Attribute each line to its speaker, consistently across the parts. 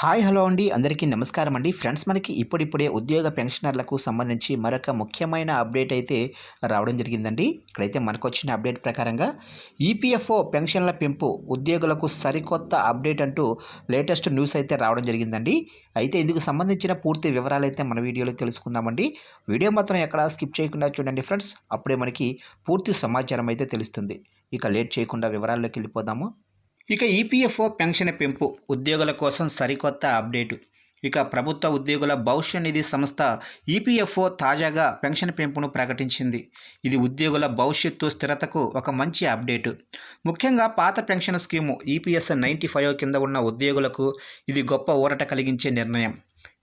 Speaker 1: Hi hello అండి. అందరికీ నమస్కారం అండి. ఫ్రెండ్స్ మనకి ఇప్పుడిప్పుడే ఉద్యోగ పెన్షనర్లకు సంబంధించి మరొక ముఖ్యమైన అప్డేట్ అయితే రావడం జరిగిందండి. ఇక్కడైతే మనకు వచ్చిన అప్డేట్ ప్రకారంగా ఈపీఎఫ్ఓ పెన్షన్ల పెంపు ఉద్యోగులకు సరికొత్త అప్డేట్ అంటూ లేటెస్ట్ న్యూస్ అయితే రావడం జరిగిందండి. అయితే ఇందుకు సంబంధించిన పూర్తి వివరాలు అయితే మన వీడియోలో తెలుసుకుందామండి. వీడియో మాత్రం ఎక్కడ స్కిప్ చేయకుండా చూడండి ఫ్రెండ్స్. అప్పుడే మనకి పూర్తి సమాచారం అయితే తెలుస్తుంది. ఇక లేట్ చేయకుండా వివరాల్లోకి వెళ్ళిపోదాము. ఇక ఈపీఎఫ్ఓ పెన్షన్ పెంపు ఉద్యోగుల కోసం సరికొత్త అప్డేటు. ఇక ప్రభుత్వ ఉద్యోగుల భవిష్య నిధి సంస్థ ఈపీఎఫ్ఓ తాజాగా పెన్షన్ పెంపును ప్రకటించింది. ఇది ఉద్యోగుల భవిష్యత్తు స్థిరతకు ఒక మంచి అప్డేటు. ముఖ్యంగా పాత pension scheme EPS ninety five కింద ఉన్న ఉద్యోగులకు ఇది గొప్ప ఊరట కలిగించే నిర్ణయం.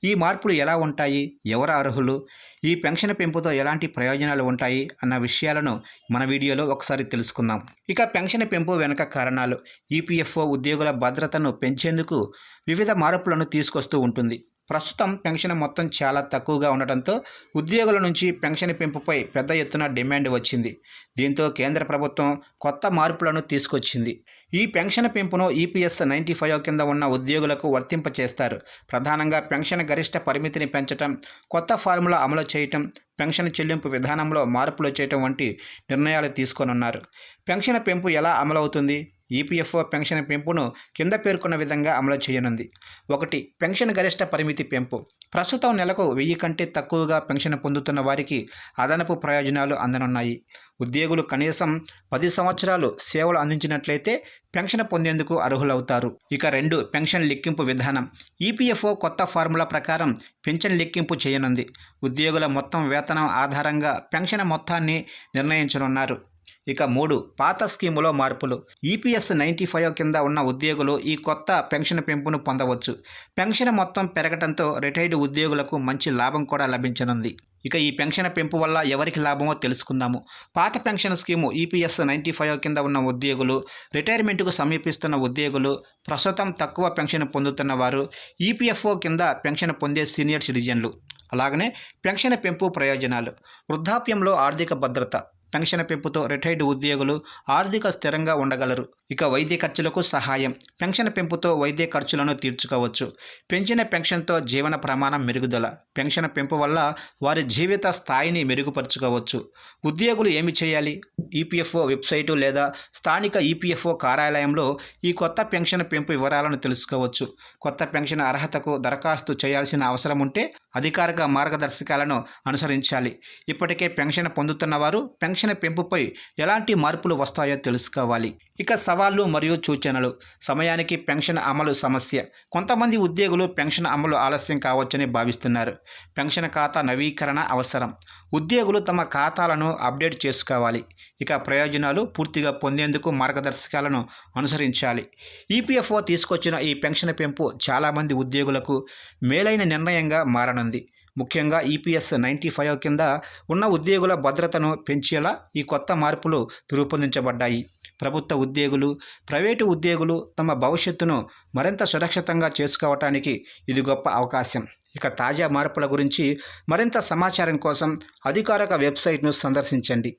Speaker 1: ఈ మార్పులు ఎలా ఉంటాయి? ఎవరు అర్హులు? ఈ పెన్షన్ పెంపుతో ఎలాంటి ప్రయోజనాలు ఉంటాయి? అన్న విషయాలను మన వీడియోలో ఒకసారి తెలుసుకుందాం. ఇక పెన్షన్ పెంపు వెనుక కారణాలు. ఈపీఎఫ్ఓ ఉద్యోగుల భద్రతను పెంచేందుకు వివిధ మార్పులను తీసుకొస్తూ ఉంటుంది. ప్రస్తుతం పెన్షన్ మొత్తం చాలా తక్కువగా ఉండటంతో ఉద్యోగుల నుంచి పెన్షన్ పెంపుపై పెద్ద ఎత్తున డిమాండ్ వచ్చింది. దీంతో కేంద్ర ప్రభుత్వం కొత్త మార్పులను తీసుకొచ్చింది. ఈ పెన్షన్ పెంపును ఈపీఎస్ నైంటీ ఫైవ్ కింద ఉన్న ఉద్యోగులకు వర్తింపచేస్తారు ప్రధానంగా పెన్షన్ గరిష్ట పరిమితిని పెంచటం కొత్త ఫార్ములా అమలు చేయటం పెన్షన్ చెల్లింపు విధానంలో మార్పులు చేయటం వంటి నిర్ణయాలు తీసుకోనున్నారు. పెన్షన్ పెంపు ఎలా అమలవుతుంది? ఈపీఎఫ్ఓ పెన్షన్ పెంపును కింద పేర్కొన్న విధంగా అమలు చేయనుంది. ఒకటి పెన్షన్ గరిష్ట పరిమితి పెంపు. ప్రస్తుతం నెలకు వెయ్యి కంటే తక్కువగా పెన్షన్ పొందుతున్న వారికి అదనపు ప్రయోజనాలు అందనున్నాయి. ఉద్యోగులు కనీసం పది సంవత్సరాలు సేవలు అందించినట్లయితే పెన్షన్ పొందేందుకు అర్హులవుతారు. ఇక రెండు పెన్షన్ లెక్కింపు విధానం. ఈపీఎఫ్ఓ కొత్త ఫార్ములా ప్రకారం పెన్షన్ లెక్కింపు చేయనుంది. ఉద్యోగుల మొత్తం వేతనం ఆధారంగా పెన్షన్ మొత్తాన్ని నిర్ణయించనున్నారు. ఇక మూడు పాత స్కీములో మార్పులు. ఈపీఎస్ నైంటీ ఫైవ్ కింద ఉన్న ఉద్యోగులు ఈ కొత్త పెన్షన్ పెంపును పొందవచ్చు. పెన్షన్ మొత్తం పెరగడంతో రిటైర్డ్ ఉద్యోగులకు మంచి లాభం కూడా లభించనుంది. ఇక ఈ పెన్షన్ పెంపు వల్ల ఎవరికి లాభమో తెలుసుకుందాము. పాత pension scheme EPS ninety five కింద ఉన్న ఉద్యోగులు రిటైర్మెంట్కు సమీపిస్తున్న ఉద్యోగులు ప్రస్తుతం తక్కువ పెన్షన్ పొందుతున్న వారు ఈపీఎఫ్ఓ కింద పెన్షన్ పొందే సీనియర్ సిటిజన్లు. అలాగనే పెన్షన్ పెంపు ప్రయోజనాలు. వృద్ధాప్యంలో ఆర్థిక భద్రత. పెన్షన్ పెంపుతో రిటైర్డ్ ఉద్యోగులు ఆర్థిక స్థిరంగా ఉండగలరు. ఇక వైద్య ఖర్చులకు సహాయం. పెన్షన్ పెంపుతో వైద్య ఖర్చులను తీర్చుకోవచ్చు. పెంచిన పెన్షన్తో జీవన ప్రమాణం మెరుగుదల. పెన్షన్ పెంపు వల్ల వారి జీవిత స్థాయిని మెరుగుపరుచుకోవచ్చు. ఉద్యోగులు ఏమి చేయాలి? ఈపీఎఫ్ఓ వెబ్సైటు లేదా స్థానిక ఈపీఎఫ్ఓ కార్యాలయంలో ఈ కొత్త పెన్షన్ పెంపు వివరాలను తెలుసుకోవచ్చు. కొత్త పెన్షన్ అర్హతకు దరఖాస్తు చేయాల్సిన అవసరం ఉంటే అధికారిక మార్గదర్శకాలను అనుసరించాలి. ఇప్పటికే పెన్షన్ పొందుతున్న వారు పెన్షన్ పెంపుపై ఎలాంటి మార్పులు వస్తాయో తెలుసుకోవాలి. ఇక సవాళ్ళు మరియు సూచనలు. సమయానికి పెన్షన్ అమలు సమస్య. కొంతమంది ఉద్యోగులు పెన్షన్ అమలు ఆలస్యం కావచ్చని భావిస్తున్నారు. పెన్షన్ ఖాతా నవీకరణ అవసరం. ఉద్యోగులు తమ ఖాతాలను అప్డేట్ చేసుకోవాలి. ఇక ప్రయోజనాలు పూర్తిగా పొందేందుకు మార్గదర్శకాలను అనుసరించాలి. ఈపీఎఫ్ఓ తీసుకొచ్చిన ఈ పెన్షన్ పెంపు చాలామంది ఉద్యోగులకు మేలైన నిర్ణయంగా మారనుంది. ముఖ్యంగా ఈపీఎస్ నైంటీ ఫైవ్ కింద ఉన్న ఉద్యోగుల భద్రతను పెంచేలా ఈ కొత్త మార్పులు రూపొందించబడ్డాయి. ప్రభుత్వ ఉద్యోగులు ప్రైవేటు ఉద్యోగులు తమ భవిష్యత్తును మరింత సురక్షితంగా చేసుకోవటానికి ఇది గొప్ప అవకాశం. ఇక తాజా మార్పుల గురించి మరింత సమాచారం కోసం అధికారిక వెబ్సైట్ను సందర్శించండి.